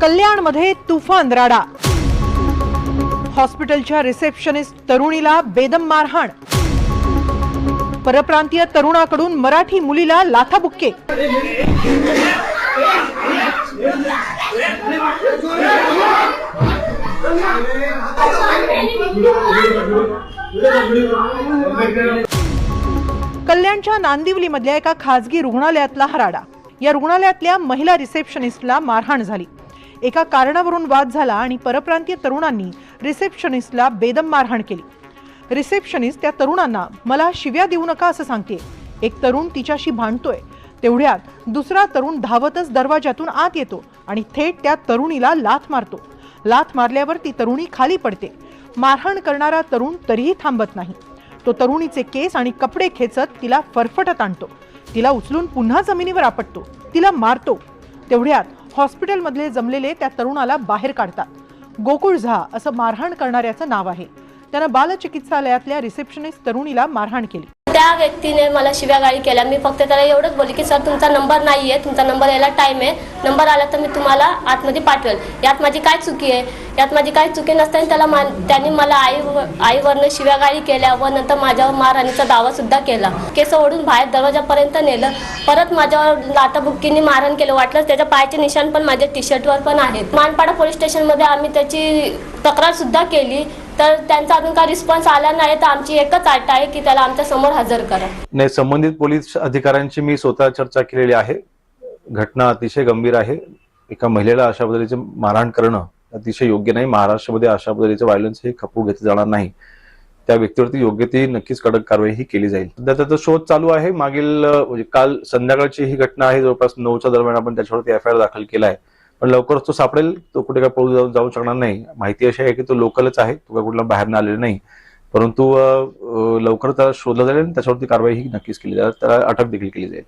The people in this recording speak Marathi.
कल्याणमध्ये तुफान राडा. हॉस्पिटलच्या रिसेप्शनिस्ट तरुणीला बेदम मारहाण. परप्रांतीय तरुणाकडून मराठी मुलीला लाथाबुक्के. कल्याणच्या नांदिवलीमधल्या एका खासगी रुग्णालयातला हा राडा या रुग्णालयातल्या महिला रिसेप्शनिस्टला मारहाण झाली. एका कारणावरून वाद झाला आणि परप्रांतीय तरुणांनी रिसेप्शनिस्टला बेदम मारहाण केली. रिसेप्शनिस्ट त्या तरुणांना मला शिव्या देऊ नका असं सांगते एक तरुण तिच्याशी भांडतोय. तेवढ्यात दुसरा तरुण धावतच दरवाजातून आत येतो आणि थेट त्या तरुणीला लाथ मारतो. लाथ मारल्यावर ती तरुणी खाली पडते. मारहाण करणारा तरुण तरीही थांबत नाही. तो तरुणीचे केस आणि कपडे खेचत तिला फरफटत आणतो. तिला उचलून पुन्हा जमिनीवर आपटतो. तिला मारतो. तेवढ्यात हॉस्पिटलमधले जमलेले त्या तरुणाला बाहेर काढतात. गोकुळ झा असं मारहाण करणाऱ्याचं नाव आहे. त्यानं बालचिकित्सालयातल्या रिसेप्शनिस्ट तरुणीला मारहाण केली. त्या व्यक्तीने मला शिव्या गाळी केल्या. मी फक्त त्याला एवढंच बोलली की सर तुमचा नंबर नाही आहे तुमचा नंबर यायला टाईम आहे. नंबर आला तर मी तुम्हाला आतमध्ये पाठवेल. यात माझी काय चुकी आहे? यात माझी काय चुकी नसताना त्याला मा त्यांनी मला आई आईवरनं शिव्या गाळी केल्या व नंतर माझ्यावर मारहाणीचा दावा सुद्धा केला. केस ओढून बाहेर दरवाजापर्यंत नेलं. परत माझ्यावर लाताबुक्कीने मारहाण केलं. वाटलं त्याच्या पायाचे निशाण पण माझ्या टी शर्टवर पण आहेत. मानपाडा पोलीस स्टेशनमध्ये आम्ही त्याची तक्रार सुद्धा केली. तर त्यांचा अजून काही रिस्पॉन्स आला नाही तर आमची एकच आट आहे की त्याला आमच्यासमोर हजर करा. नाही संबंधित पोलीस अधिकाऱ्यांची मी स्वतः चर्चा केलेली आहे. घटना अतिशय गंभीर आहे. एका महिलेला अशा पद्धतीचे मारहाण करणं अतिशय योग्य नाही. महाराष्ट्रामध्ये अशा पद्धतीचे व्हायलन्स हे खपवू घेतले जाणार नाही. त्या व्यक्तीवरती योग्य ती नक्कीच कडक कारवाई ही केली जाईल. सध्या त्याचा शोध चालू आहे. मागील म्हणजे काल संध्याकाळची ही घटना आहे. जवळपास नऊच्या दरम्यान आपण त्याच्यावरती एफ आय आर दाखल केला आहे पण लवकरच तो सापडेल तो कुठे काय पळून जाऊ जाऊ शकणार नाही. माहिती अशी आहे की तो लोकलच आहे तो काय कुठला बाहेर आलेला नाही. परंतु लवकर त्याला शोधलं जाईल आणि त्याच्यावरती कारवाई ही नक्कीच केली जाईल त्याला अटक देखील केली जाईल.